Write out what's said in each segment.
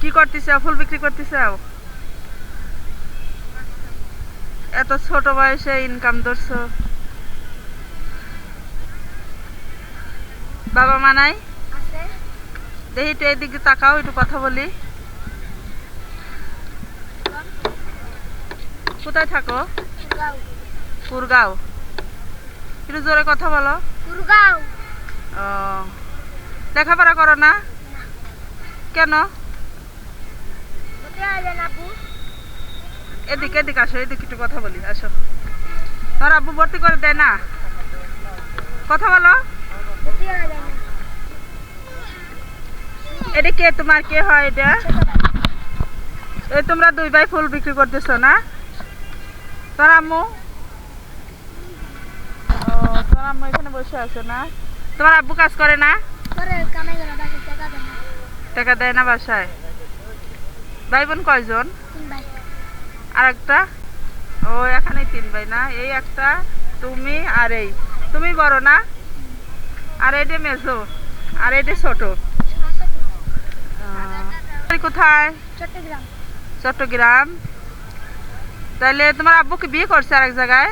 কি করতেছ? ফুল বিক্রি করতেছ? এত ছোট বয়সে ইনকাম ধরছো। বাবা মা নাই? দেখি একটু এদিকে তাকাও একটু কথা বলি। কোথায় থাকো? কুরগাঁও। কুরগাঁও। একটু জোরে কথা বলো। কুরগাঁও। ও লেখাপড়া করো না। কেন? কোথায় আলেন আপু এদিকে এদিকে আসো এদিকে একটু কথা বলি আসো। তোর আব্বু ভর্তি করে দেয় না? কথা বলো। কোথায় এটা কে তোমার কে হয় এটা? এই তোমরা দুই ভাই ফুল বিক্রি করতেছো না? তোর আম্মু? ও তোর আম্মু এখানে বসে আছে না? তোমার আব্বু কাজ করে না। টাকা দেয় না বাসায়? ভাই বোন কয়জন? আর একটা ও এখানে তিন ভাই না? এই একটা তুমি আর এই। তুমি বড় না? আর এইটা মেজো আর এইটা ছোট। কোথায়? চট্টগ্রাম। চট্টগ্রাম তাহলে তোমার আব্বুকে বিয়ে করছে আরেক জায়গায়?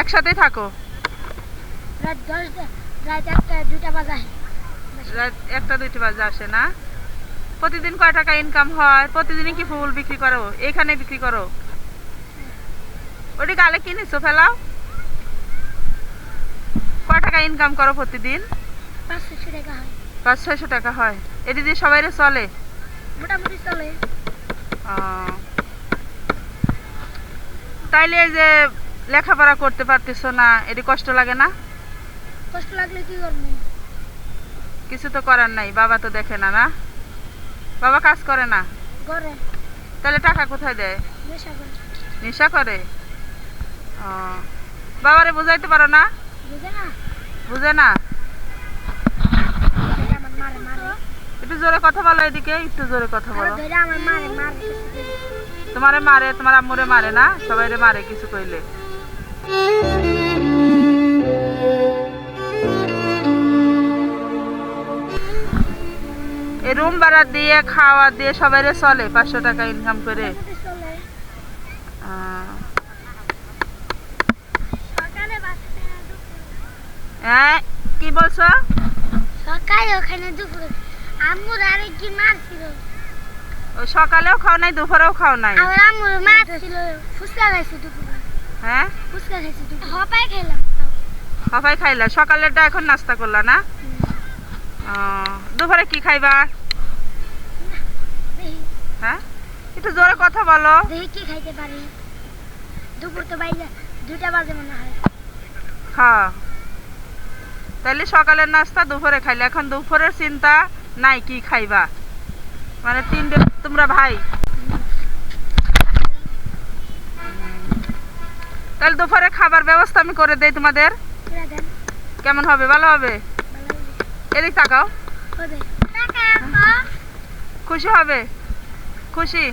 একসাথেই থাকো। রাত দশটা রাত একটা দুটা রাত একটা দুইটা বাজে আসে না? প্রতিদিন কয় টাকা ইনকাম হয়? প্রতিদিনই কি ফুল বিক্রি করো? এখানে বিক্রি করো। ওটি গালে কি নিচ্ছ ফেলাও। কয় টাকা ইনকাম করো প্রতিদিন? হয়। পাঁচ ছয়শো টাকা হয়। এটি দিয়ে সবাই চলে? মোটামুটি চলে। তাইলে এই যে লেখাপড়া করতে পারতেছ না এটি কষ্ট লাগে না? কষ্ট লাগলে কি করব? কিছু তো করার নাই বাবা তো দেখে না না? বাবা কাজ করে না? ঘরে তাহলে টাকা কোথায় দেয়? নেশা করে। নেশা করে? ও বাবারে বুঝাইতে পারো না? বুঝে না। একটু জোরে কথা বলো এদিকে একটু জোরে কথা বলো। তোমারে মারে তোমার আম্মুরে মারে না? সবাইরে মারে কিছু কইলে। রুম ভাড়া দিয়ে খাওয়া দিয়ে সবাই চলে পাঁচশো টাকা ইনকাম করে। হ্যাঁ কি বলছো? সকালে ওখানে দুপুরে। আম্মুর আরে কি মারছিল ওই সকালেও খাও নাই দুপুরেও খাও নাই? আমার আম্মুর মারছিল ফুচকা খাইছে দুপুরে। হ্যাঁ? ফুচকা খাইছে দুপুরে। হপাই খেলাম সবাই খাইলা? সকালেরটা এখন নাস্তা করলা না? ও, দুপুরে কি খাইবা? হ্যাঁ? একটু জোরে কথা বলো। দেখি কি খাইতে পারি। দুপুর তো বাইরে দুটা বাজে মনে হয়। খাও তাহলে সকালের নাস্তা দুপুরে খাইলে। এখন দুপুরের চিন্তা নাই কি খাইবা। মানে তিনটে তোমরা ভাই। তাহলে দুপুরে খাবার ব্যবস্থা আমি করে দেই তোমাদের। কেমন হবে? ভালো হবে? এদিক তাকাও। খুশি হবে? খুশি?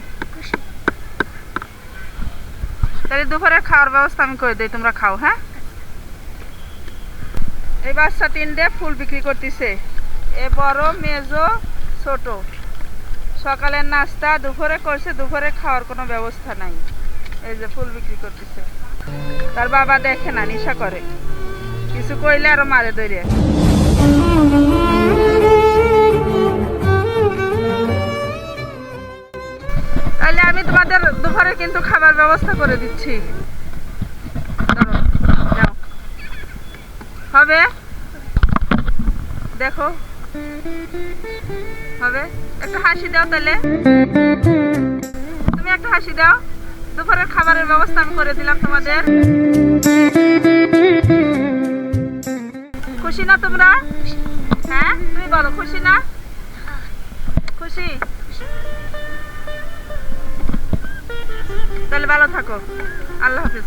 তাহলে দুপুরের খাওয়ার ব্যবস্থা আমি করে দিই তোমরা খাও হ্যাঁ? এই বাচ্চা তিনটে ফুল বিক্রি করতেছে। এ বড় মেজো ছোট। সকালের নাস্তা দুপুরে করছে দুপুরে খাওয়ার কোনো ব্যবস্থা নাই। এই যে ফুল বিক্রি করতেছে। তার বাবা দেখে না নিশা করে। কিছু কইলে আরও মারে ধরে কিন্তু খাবার ব্যবস্থা করে দিচ্ছি। হবে? দেখো। হবে? একটা হাসি দাও তাহলে। তুমি একটা হাসি দাও। দুপুরের খাবারের ব্যবস্থা আমি করে দিলাম তোমাদের। খুশি না তোমরা? হ্যাঁ? তুমি বলো, খুশি না? খুশি? তাহলে ভালো থাকো। আল্লাহ হাফিজ।